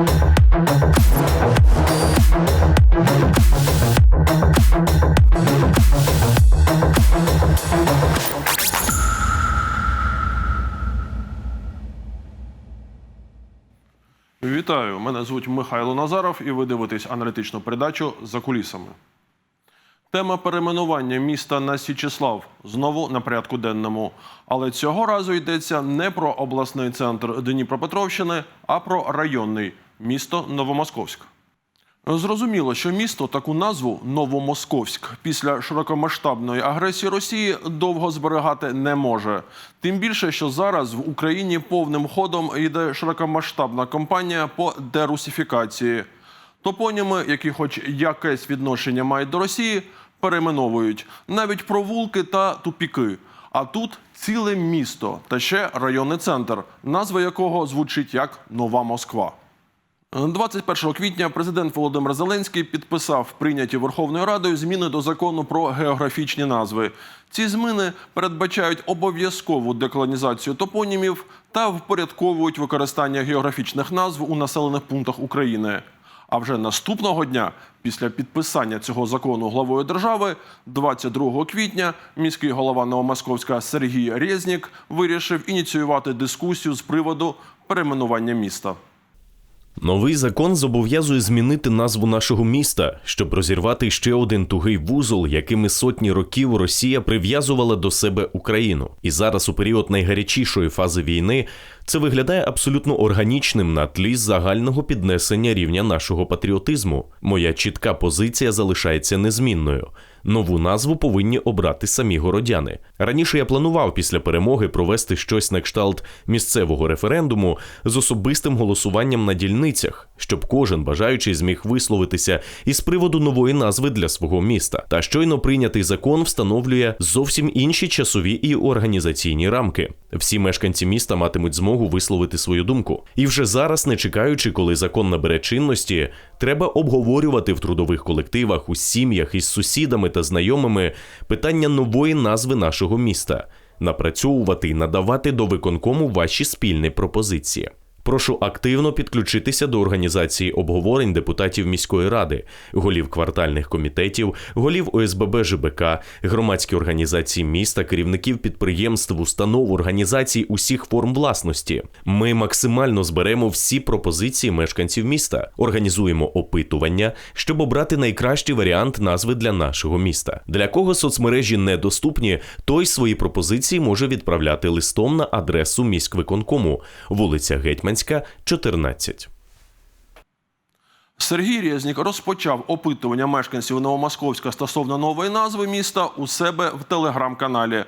Вітаю! Мене звуть Михайло Назаров, і ви дивитесь аналітичну передачу за кулісами. Тема перейменування міста на Січеслав знову на порядку денному. Але цього разу йдеться не про обласний центр Дніпропетровщини, а про районний місто Новомосковськ. Зрозуміло, що місто таку назву Новомосковськ після широкомасштабної агресії Росії довго зберігати не може. Тим більше, що зараз в Україні повним ходом йде широкомасштабна кампанія по дерусифікації. Топоніми, які хоч якесь відношення мають до Росії, перейменовують навіть провулки та тупіки. А тут ціле місто та ще районний центр, назва якого звучить як Нова Москва. 21 квітня президент Володимир Зеленський підписав прийняті Верховною Радою зміни до закону про географічні назви. Ці зміни передбачають обов'язкову деколонізацію топонімів та впорядковують використання географічних назв у населених пунктах України. А вже наступного дня, після підписання цього закону главою держави, 22 квітня, міський голова Новомосковська Сергій Резнік вирішив ініціювати дискусію з приводу перейменування міста. Новий закон зобов'язує змінити назву нашого міста, щоб розірвати ще один тугий вузол, якими сотні років Росія прив'язувала до себе Україну. І зараз, у період найгарячішої фази війни, це виглядає абсолютно органічним на тлі загального піднесення рівня нашого патріотизму. Моя чітка позиція залишається незмінною. Нову назву повинні обрати самі городяни. Раніше я планував після перемоги провести щось на кшталт місцевого референдуму з особистим голосуванням на дільницях, щоб кожен бажаючий зміг висловитися із приводу нової назви для свого міста. Та щойно прийнятий закон встановлює зовсім інші часові і організаційні рамки. Всі мешканці міста матимуть змогу висловити свою думку. І вже зараз, не чекаючи, коли закон набере чинності, треба обговорювати в трудових колективах, у сім'ях із сусідами та знайомими питання нової назви нашого міста, напрацьовувати і надавати до виконкому ваші спільні пропозиції. Прошу активно підключитися до організації обговорень депутатів міської ради, голів квартальних комітетів, голів ОСББ ЖБК, громадські організації міста, керівників підприємств, установ, організацій усіх форм власності. Ми максимально зберемо всі пропозиції мешканців міста, організуємо опитування, щоб обрати найкращий варіант назви для нашого міста. Для кого соцмережі недоступні, той свої пропозиції може відправляти листом на адресу міськвиконкому, вулиця Гетьманська, 14. Сергій Резнік розпочав опитування мешканців Новомосковська стосовно нової назви міста у себе в телеграм-каналі.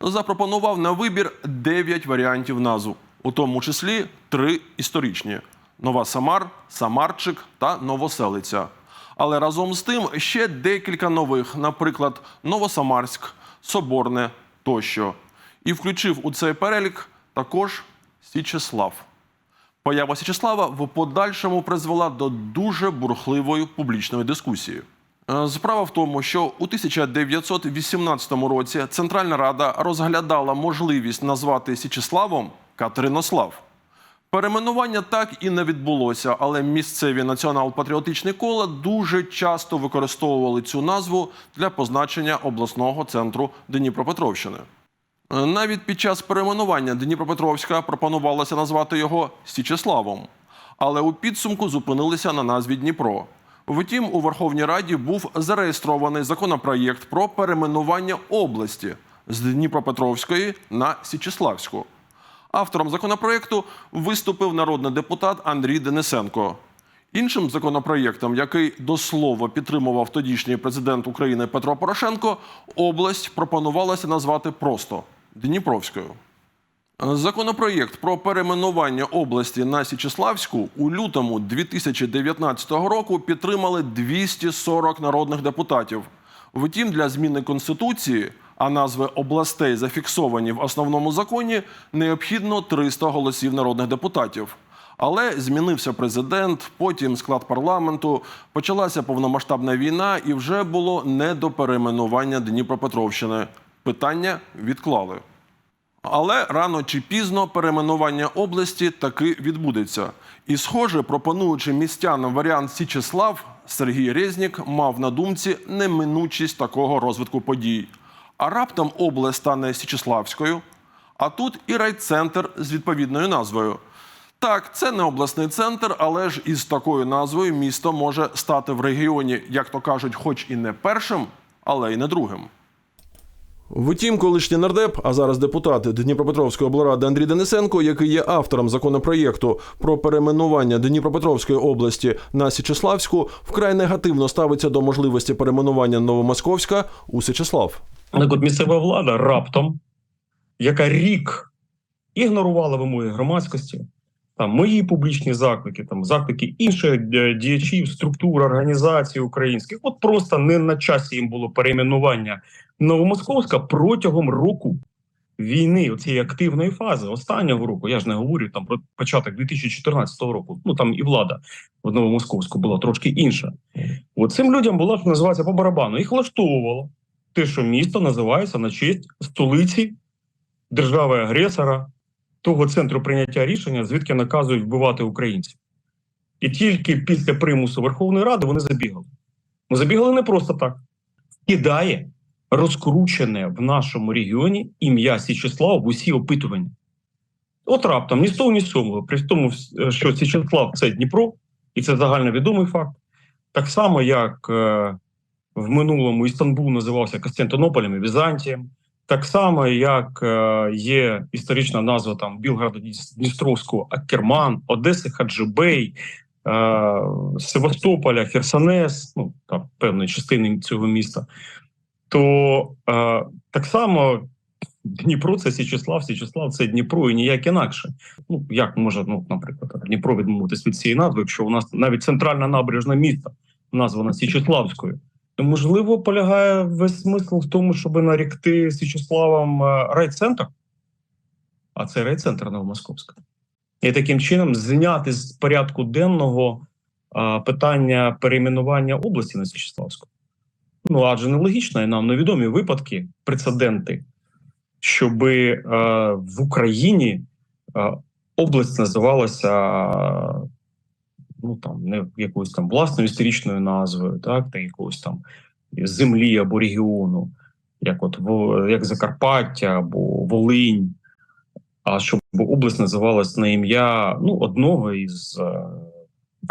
Запропонував на вибір 9 варіантів назв, у тому числі три історичні: Нова Самар, Самарчик та Новоселиця. Але разом з тим ще декілька нових, наприклад, Новосамарськ, Соборне тощо. І включив у цей перелік також Січеслав. Поява Січеслава в подальшому призвела до дуже бурхливої публічної дискусії. Е, Справа в тому, що у 1918 році Центральна Рада розглядала можливість назвати Січеславом Катеринослав. Перейменування так і не відбулося, але місцеві націонал-патріотичні кола дуже часто використовували цю назву для позначення обласного центру Дніпропетровщини. Е, Навіть під час перейменування Дніпропетровська пропонувалося назвати його Січеславом, але у підсумку зупинилися на назві Дніпро. Втім, у Верховній Раді був зареєстрований законопроєкт про перейменування області з Дніпропетровської на Січеславську. Автором законопроєкту виступив народний депутат Андрій Денисенко. Іншим законопроєктом, який до слова підтримував тодішній президент України Петро Порошенко, область пропонувалося назвати просто Дніпровською. Законопроєкт про перейменування області на Січеславську у лютому 2019 року підтримали 240 народних депутатів. Втім, для зміни конституції, а назви областей зафіксовані в основному законі, необхідно 300 голосів народних депутатів. Але змінився президент, потім склад парламенту, почалася повномасштабна війна, і вже було не до перейменування Дніпропетровщини. Питання відклали. Але рано чи пізно перейменування області таки відбудеться. І, схоже, пропонуючи містянам варіант Січеслав, Сергій Резнік мав на думці неминучість такого розвитку подій. А раптом область стане Січеславською, а тут і райцентр з відповідною назвою. Так, це не обласний центр, але ж із такою назвою місто може стати в регіоні, як то кажуть, хоч і не першим, але й не другим. Втім, колишній нардеп, а зараз депутат Дніпропетровської облради Андрій Денисенко, який є автором законопроєкту про перейменування Дніпропетровської області на Січеславську, вкрай негативно ставиться до можливості перейменування Новомосковська у Січеслав. Так от місцева влада раптом, яка рік ігнорувала вимоги громадськості, там мої публічні заклики, там заклики інших е, діячів, структур, організацій українських, от просто не на часі їм було перейменування Новомосковська протягом року війни, цієї активної фази, останнього року. Я ж не говорю там про початок 2014 року. Ну там і влада в Новомосковську була трошки інша. От цим людям була що називається по барабану. Їх влаштовувало те, що місто називається на честь столиці держави-агресора, того центру прийняття рішення, звідки наказують вбивати українців. І тільки після примусу Верховної Ради вони забігали. Ну, забігали не просто так. Кидає розкручене в нашому регіоні ім'я Січеслав в усі опитування. От раптом ні з того, ні з цього, при тому, що Січеслав це Дніпро, і це загальновідомий факт. Так само, як е, в минулому Істанбул називався Константинополем і Візантієм. Так само, як е, є історична назва там Білграда Дністровського Акерман, Одеси Хаджибей, е, Севастополя, Херсонес, ну там певної частини цього міста, то е, так само Дніпро це Січеслав, Січеслав це Дніпро і ніяк інакше. Ну як може, ну, наприклад, Дніпро відмовитись від цієї назви, якщо у нас навіть центральна набережна міста названа Січеславською. Можливо, полягає весь смисл в тому, щоб нарікти Січеславом е, райцентр, а це райцентр Новомосковська. І таким чином зняти з порядку денного а, питання перейменування області на Січеславську. Ну адже нелогічно, і нам невідомі випадки, прецеденти, щоб е, в Україні е, область називалася е, ну там не якоюсь там власною історичною назвою, так та якогось там землі або регіону, як от як Закарпаття або Волинь, а щоб область називалась на ім'я ну одного із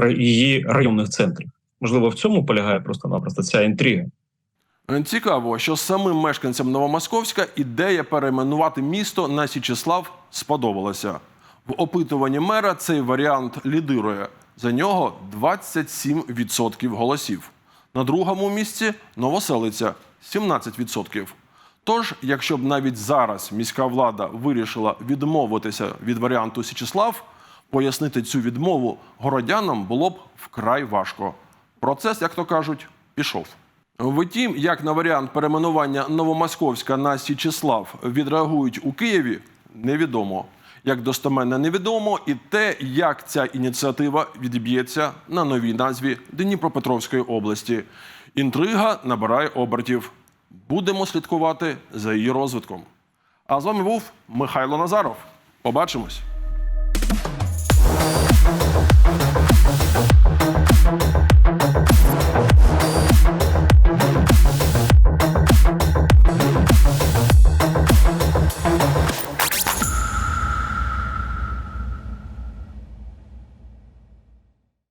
е, її районних центрів. Можливо, в цьому полягає просто-напросто ця інтрига. Цікаво, що самим мешканцям Новомосковська ідея перейменувати місто на Січеслав сподобалася. В опитуванні мера цей варіант лідирує. За нього 27% голосів. На другому місці Новоселиця 17%. Тож, якщо б навіть зараз міська влада вирішила відмовитися від варіанту Січеслав, пояснити цю відмову городянам було б вкрай важко. Процес, як то кажуть, пішов. Втім, як на варіант перейменування Новомосковська на Січеслав відреагують у Києві, невідомо. Як достеменно невідомо і те, як ця ініціатива відіб'ється на новій назві Дніпропетровської області. Інтрига набирає обертів. Будемо слідкувати за її розвитком. А з вами був Михайло Назаров. Побачимось.